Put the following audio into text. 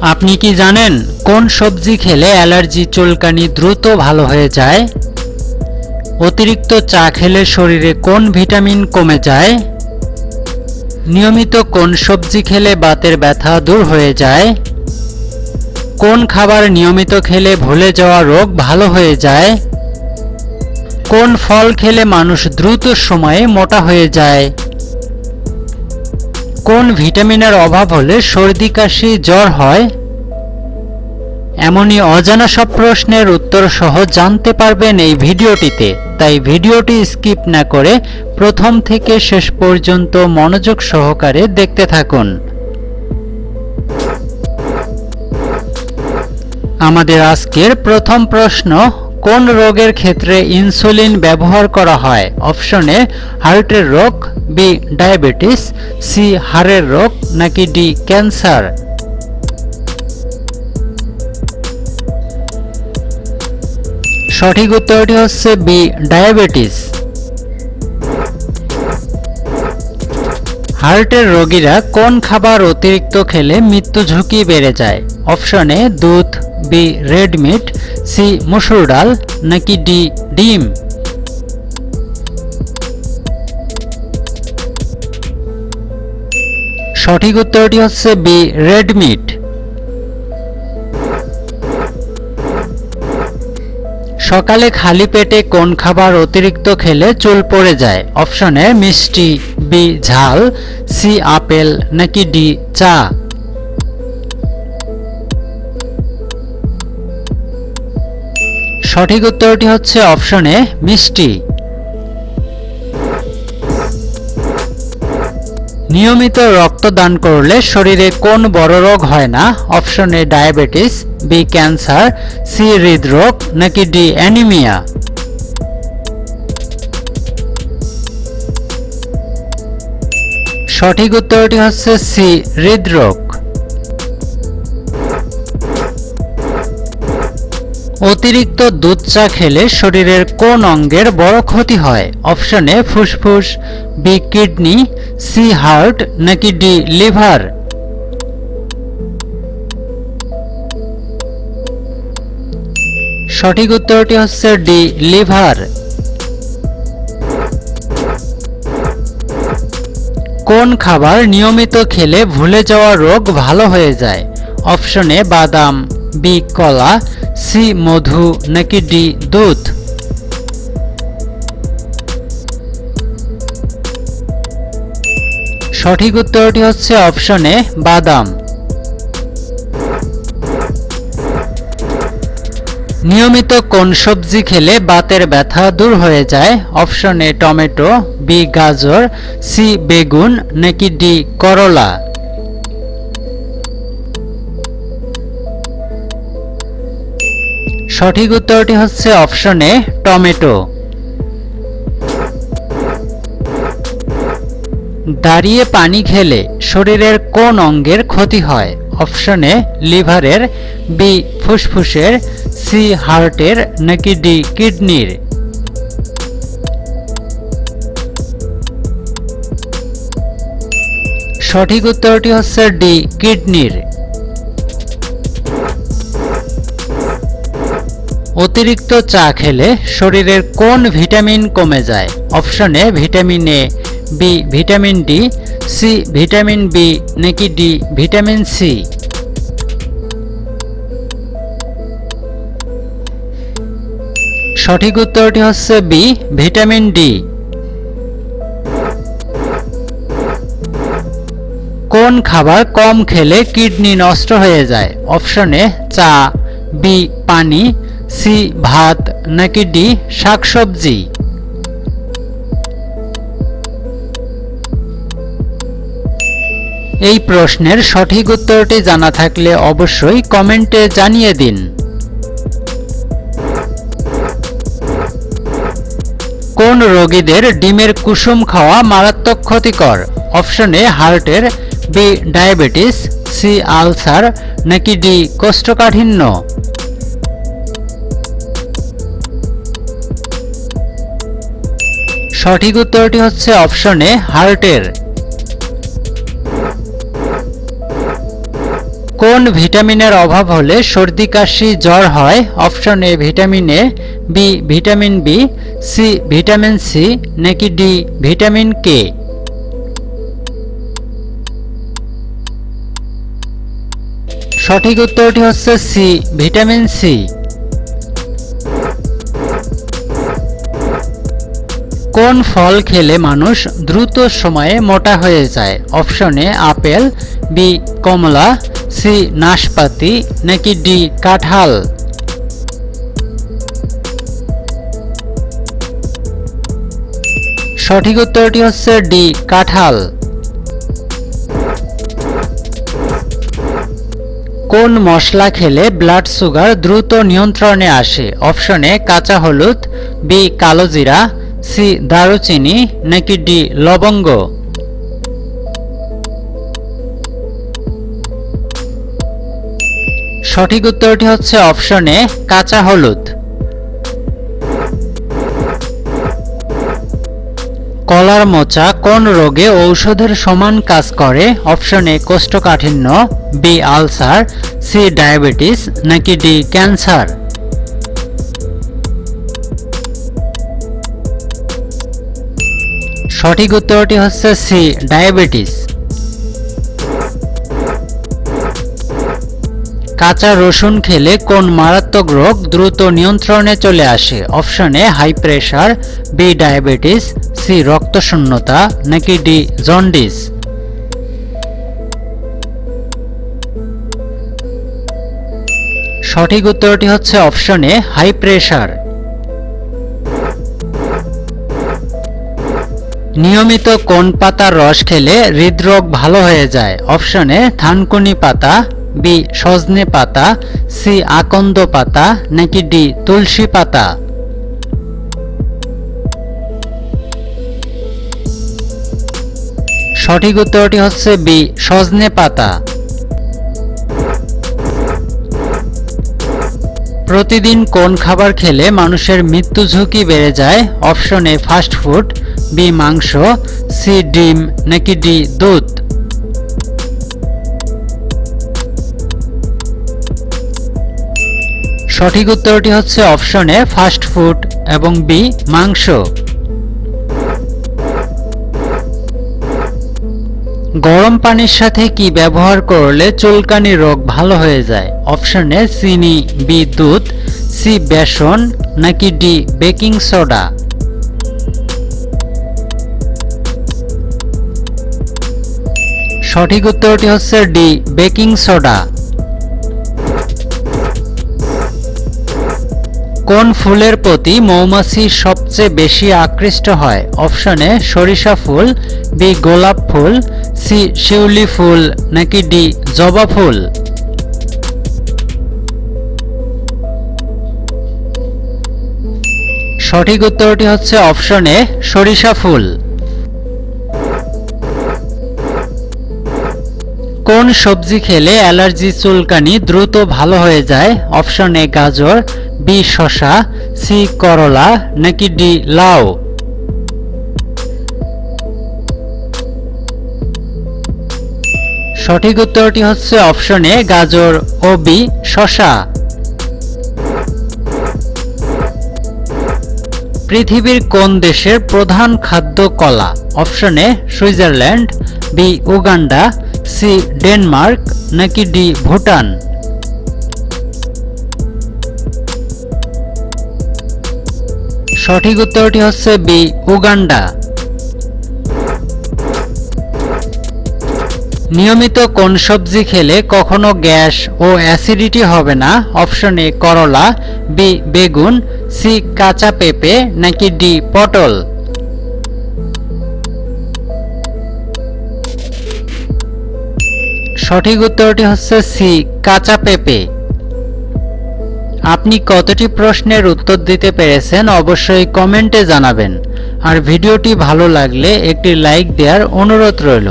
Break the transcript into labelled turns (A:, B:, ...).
A: আপনি কি জানেন কোন সবজি খেলে অ্যালার্জি চুলকানি দ্রুত ভালো হয়ে যায়? অতিরিক্ত চা খেলে শরীরে কোন ভিটামিন কমে যায়? নিয়মিত কোন সবজি খেলে বাতের ব্যথা দূর হয়ে যায়? কোন খাবার নিয়মিত খেলে ভুলে যাওয়া রোগ ভালো হয়ে যায়? কোন ফল খেলে মানুষ দ্রুত সময়ে মোটা হয়ে যায়? কোন ভিটামিনের অভাব হলে সর্দি, কাশি, জ্বর হয়? এমনই অজানা সব প্রশ্নের উত্তর সহ জানতে পারবেন এই ভিডিওটিতে। তাই ভিডিওটি স্কিপ না করে প্রথম থেকে শেষ পর্যন্ত মনোযোগ সহকারে দেখতে থাকুন। আমাদের আজকের প্রথম প্রশ্ন কোন রোগের ক্ষেত্রে ইনসুলিন ব্যবহার করা হয়? অপশন এ, হার্টের রোগ বি ডায়াবেটিস সি হাড়ের রোগ, নাকি ডি ক্যান্সার? সঠিক উত্তরটি হচ্ছে বি ডায়াবেটিস। হার্টের রোগীরা কোন খাবার অতিরিক্ত খেলে মৃত্যু ঝুঁকি বেড়ে যায়? অপশনে দুধ বি রেড মিট সি মসুর ডাল, নাকি ডি ডিম? সঠিক উত্তরটি হচ্ছে বি রেড মিট সকালে খালি পেটে কোন খাবার অতিরিক্ত খেলে চুল পড়ে যায়? অপশনে মিষ্টি বি ঝাল, সি আপেল, নাকি ডি চা? সঠিক উত্তরটি হচ্ছে অপশনে মিষ্টি। নিয়মিত রক্তদান করলে শরীরে কোন বড় রোগ হয় না? অপশনে ডায়াবেটিস, বি ক্যান্সার, সি হৃদরোগ, নাকি ডি অ্যানিমিয়া? সঠিক উত্তরটি হচ্ছে সি, হৃদরোগ। অতিরিক্ত দুধ চা খেলে শরীরের কোন অঙ্গের বড় ক্ষতি হয়? অপশনে ফুসফুস, বি, কিডনি, সি, হার্ট, নাকি ডি, লিভার? সঠিক উত্তরটি হচ্ছে ডি, লিভার। কোন খাবার নিয়মিত খেলে ভুলে যাওয়া রোগ ভালো হয়ে যায়? অপশনে বাদাম, বি কলা, সি মধু, নাকি ডি দুধ? সঠিক উত্তরটি হচ্ছে অপশনে বাদাম। নিয়মিত কোন সবজি খেলে বাতের ব্যথা দূর হয়ে যায়? অপশনে টমেটো, বি, গাজর, সি, বেগুন, নাকি ডি, করলা? সঠিক উত্তরটি হচ্ছে অপশনে টমেটো। দাঁড়িয়ে পানি খেলে শরীরের কোন অঙ্গের ক্ষতি হয়? অপশনে লিভারের, বি, ফুসফুসের, সি, হার্টের নাকি ডি, কিডনির? সঠিক উত্তরটি হচ্ছে ডি, কিডনির। অতিরিক্ত চা খেলে শরীরের কোন ভিটামিন কমে যায়? অপশনে vitamin A, B, vitamin D C, vitamin B, নাকি ডি, ভিটামিন সি? সঠিক উত্তরটি হচ্ছে বি, ভিটামিন ডি। কোন খাবার কম খেলে কিডনি নষ্ট হয়ে যায়? অপশনে চা, বি, পানি, সি, ভাত, নাকি ডি, শাকসবজি? এই প্রশ্নের সঠিক উত্তরটি জানা থাকলে অবশ্যই কমেন্টে জানিয়ে দিন। কোন রোগীদের ডিমের কুসুম খাওয়া মারাত্মক ক্ষতিকর? অপশনে হার্টের, বি, ডায়াবেটিস, সি, আলসার, নাকি ডি, কোষ্ঠকাঠিন্য? সঠিক উত্তরটি হচ্ছে অপশনে হার্টের। কোন ভিটামিনের অভাব হলে সর্দি, কাশি, জ্বর হয়? Option A, vitamin A B vitamin B C vitamin C নাকি ডি ভিটামিন কে সঠিক উত্তরটি হচ্ছে সি ভিটামিন সি কোন ফল খেলে মানুষ দ্রুত সময়ে মোটা হয়ে যায়? অপশনে আপেল বি কমলা সি নাশপাতি নাকি ডি কাঁঠাল? সঠিক উত্তরটি হচ্ছে ডি কাঁঠাল। কোন মশলা খেলে ব্লাড সুগার দ্রুত নিয়ন্ত্রণে আসে? অপশনে কাঁচা হলুদ, বি, কালো জিরা, সি, দারুচিনি, নাকি ডি, লবঙ্গ? সঠিক উত্তরটি হচ্ছে অপশনে কাঁচা হলুদ। কলার মোচা কোন রোগে ঔষধের সমান কাজ করে? অপশন এ কোষ্ঠকাঠিন্য বি আলসার সি ডায়াবেটিস, নাকি ডি ক্যান্সার? সঠিক উত্তরটি হচ্ছে সি ডায়াবেটিস। কাঁচা রসুন খেলে কোন মারাত্মক রোগ দ্রুত নিয়ন্ত্রণে চলে আসে? অপশনে high pressure B diabetes C রক্তশূন্যতা, নাকি ডি জন্ডিস সঠিক উত্তরটি হচ্ছে অপশনে হাই প্রেশার নিয়মিত কোন পাতার রস খেলে হৃদরোগ ভালো হয়ে যায়? অপশনে থানকুনি পাতা বি সজনে পাতা, সি আকন্দ পাতা, নাকি ডি তুলসী পাতা? সঠিক উত্তরটি হচ্ছে বি, সজনে পাতা। প্রতিদিন কোন খাবার খেলে মানুষের মৃত্যু ঝুঁকি বেড়ে যায়? Option A, fast food, B, মাংস, সি, ডিম, নাকি ডি, দুধ? সঠিক উত্তরটি হচ্ছে অপশনে ফাস্ট ফুড এবং বি, মাংস। গরম পানির সাথে কি ব্যবহার করলে চুলকানি রোগ ভালো হয়ে যায়? অপশনে চিনি, বি, দুধ, সি, বেসন, নাকি ডি, বেকিং সোডা। সঠিক উত্তরটি হচ্ছে ডি, বেকিং সোডা। কোন ফুলের প্রতি মৌমাছি সবচেয়ে বেশি আকৃষ্ট হয়? অপশনে সরিষা ফুল, বি, গোলাপ ফুল, সি, শিউলি ফুল, নাকি ডি, জবা ফুল? সঠিক উত্তরটি হচ্ছে অপশনে সরিষা ফুল। কোন সবজি খেলে অ্যালার্জি চুলকানি দ্রুত ভালো হয়ে যায়? অপশন এ গাজর, বি শশা সি করলা, নাকি ডি লাউ? সঠিক উত্তরটি হচ্ছে অপশন এ গাজর ও বি শশা পৃথিবীর কোন দেশের প্রধান খাদ্য কলা? অপশনে Switzerland, B Uganda C Denmark নাকি ডি ভুটান? সঠিক উত্তরটি হচ্ছে বি, উগান্ডা। নিয়মিত কোন সবজি খেলে কখনো গ্যাস ও অ্যাসিডিটি হবে না? অপশন এ, করলা, বি, বেগুন, সি, কাঁচা পেঁপে, নাকি ডি, পটল? সঠিক উত্তরটি হচ্ছে সি, কাঁচা পেঁপে। আপনি কতটি প্রশ্নের উত্তর দিতে পেরেছেন অবশ্যই কমেন্টে জানাবেন। আর ভিডিওটি ভালো লাগলে একটি লাইক দেওয়ার অনুরোধ রইল।